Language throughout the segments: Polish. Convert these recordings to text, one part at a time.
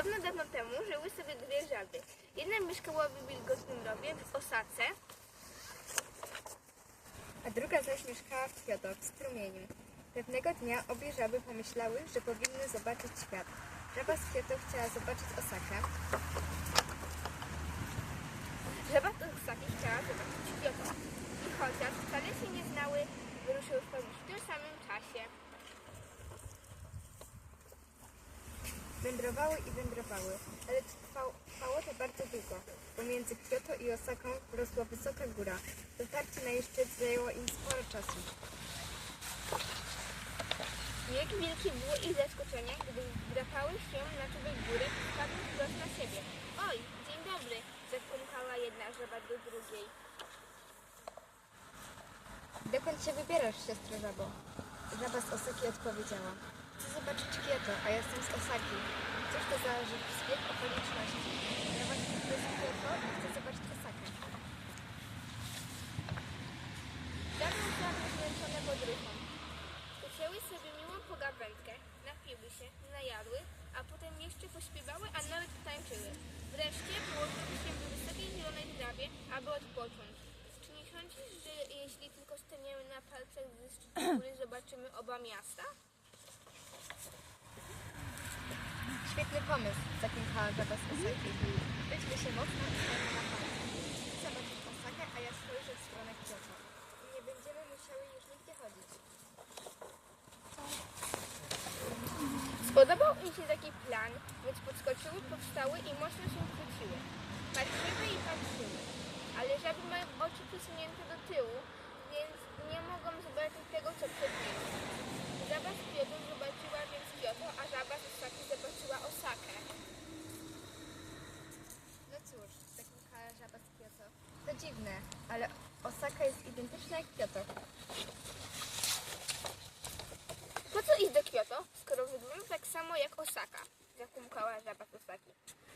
Dawno, dawno temu żyły sobie dwie żaby. Jedna mieszkała w wilgotnym rowie w Osace, a druga zaś mieszkała w Kyoto, w strumieniu. Pewnego dnia obie żaby pomyślały, że powinny zobaczyć świat. Żaba z Kyoto chciała zobaczyć Osakę, Żaba z Osaki chciała zobaczyć Kyoto. I chociaż wcale się nie znały, wyruszyły w podróż w tym samym czasie. Wędrowały i wędrowały, ale trwało, trwało to bardzo długo. Pomiędzy Kyoto i Osaką rosła wysoka góra. Dotarcie na jej szczyt zajęło im sporo czasu. Jak wielkie było ich zaskoczenie, gdy wdrapały się na czubek góry, padły wprost na siebie. Oj, dzień dobry, zakumkała jedna żaba do drugiej. Dokąd się wybierasz, siostro żabo? Żaba z Osaki odpowiedziała. Chcę zobaczyć Kyoto, a jestem z Osaki. Cóż to za zbieg okoliczności? Ja właśnie chcę z i chcę zobaczyć Osakę. Dawno prawie zmęczone podróżą. Ucięły sobie miłą pogawędkę, napiły się, najadły, a potem jeszcze pośpiewały, a nawet tańczyły. Wreszcie położyły się w wysokiej zielonej trawie, aby odpocząć. Czy nie sądzisz, że jeśli tylko staniemy na palcach szczytu góry, zobaczymy oba miasta? Świetny pomysł, zakinkała żaba z Osaki. Weźmy się mocno i stajemy na palce. Chcę zobaczyć Osakę, a ja spojrzę w stronę Kyoto. I nie będziemy musiały już nigdzie chodzić. Spodobał im się taki plan, więc podskoczyły, powstały i mocno się chwyciły. Patrzyły i patrzyły, ale żaby mają oczy przesunięte do tyłu, więc nie mogą zobaczyć tego, co przed nimi. Żaba z Kyoto zobaczyła więc Kyoto, a żaba z Osaki zobaczyła Osakę. No cóż, zakinkała żaba z Kyoto. To dziwne, ale Osaka jest identyczna jak Kyoto. Po co iść do Kyoto, skoro wygląda tak samo jak Osaka? Zakumkała żaba z Osaki.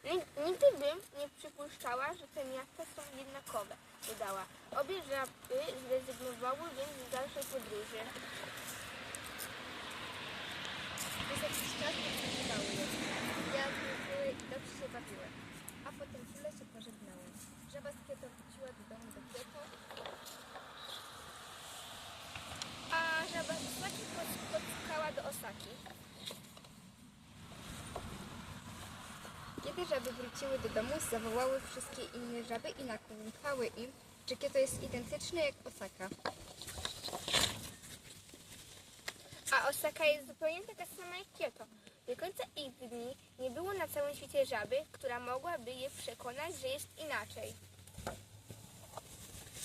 Nig- Nigdy bym nie przypuszczała, że te miasta są jednakowe, dodała. Obie żaby zrezygnowały więc z dalszej podróży. Przez jakiś czas podsłuchiwały je. Jadły, piły i dobrze się bawiły. A potem chwilę się pożegnały. Żaba z Kyoto wróciła do domu do Kyoto. A żaba z Osaki pod- podskakała do Osaki. Kiedy żaby wróciły do domu, zawołały wszystkie inne żaby i nakłękały im, że Kyoto jest identyczne jak Osaka. A Osaka jest zupełnie taka sama jak Kyoto. Do końca ich dni nie było na całym świecie żaby, która mogłaby je przekonać, że jest inaczej.